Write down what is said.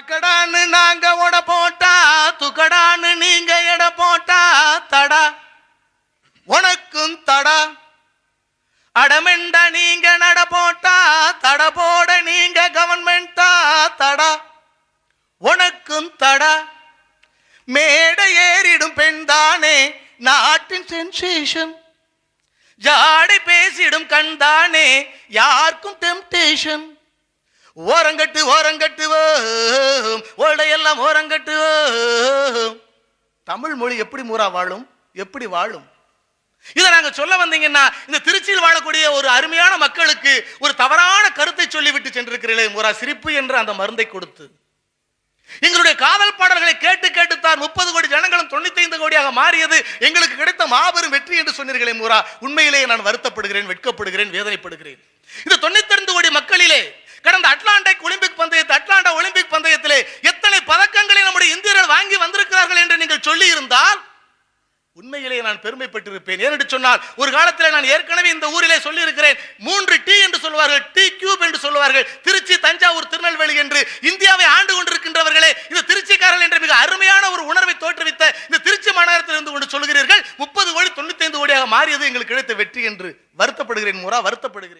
அக்கடான்னு நாங்க உட போட்டா துக்கடான்னு நீங்க எட போட்டா தடா. உனக்கும் தடா. அடமெண்ட நீங்க நட போட்டா தட போட நீங்க கவர்மெண்டா தடா. உனக்கும் தடா. மேடை ஏறிடும் பெண் தானே நாட்டின் சென்சேஷன் ஜாடை பேசிடும் கண் தானே யாருக்கும் டெம்டேஷன் ஓரங்கட்டு ஓரங்கட்டுவோ ஓடையெல்லாம் ஓரங்கட்டு. தமிழ் மொழி எப்படி மூரா வாழும்? எப்படி வாழும்? இதை நாங்க சொல்ல வந்தீங்கன்னா இந்த திருச்சியில் வாழக்கூடிய ஒரு அருமையான மக்களுக்கு ஒரு தவறான கருத்தை சொல்லிவிட்டு சென்றிருக்கிறீர்களே மூரா சிரிப்பு என்று அந்த மருந்தை கொடுத்து. எங்களுடைய காதல் பாடல்களை கேட்டு கேட்டுத்தான் முப்பது கோடி ஜனங்களும் தொண்ணூத்தி ஐந்து கோடியாக மாறியது. எங்களுக்கு கிடைத்த மாபெரும் வெற்றி என்று சொன்னீர்களே மூரா உண்மையிலேயே நான் வருத்தப்படுகிறேன் வெட்கப்படுகிறேன் வேதனைப்படுகிறேன். இந்த தொண்ணூத்தி ரெண்டு கோடி உண்மையிலேயே நான் பெருமைப்பட்டிருப்பேன். ஏனென்று சொன்னால் ஒரு காலத்தில் நான் ஏற்கனவே இந்த ஊரிலே சொல்லி இருக்கிறேன் மூன்று டி என்று சொல்வார்கள். டி கியூப் என்று சொல்வார்கள். திருச்சி தஞ்சாவூர் திருநெல்வேலி என்று இந்தியாவை ஆண்டு கொண்டிருக்கின்றவர்களே இந்த திருச்சிக்காரர்கள் என்ற மிக அருமையான ஒரு உணர்வை தோற்றுவித்த இந்த திருச்சி மாநகரத்தில் இருந்து கொண்டு சொல்கிறீர்கள் முப்பது கோடி தொண்ணூத்தி ஐந்து கோடியாக மாறியது எங்களுக்கு கிடைத்த வெற்றி என்று வருத்தப்படுகிறேன். முறா வருத்தப்படுகிறேன்.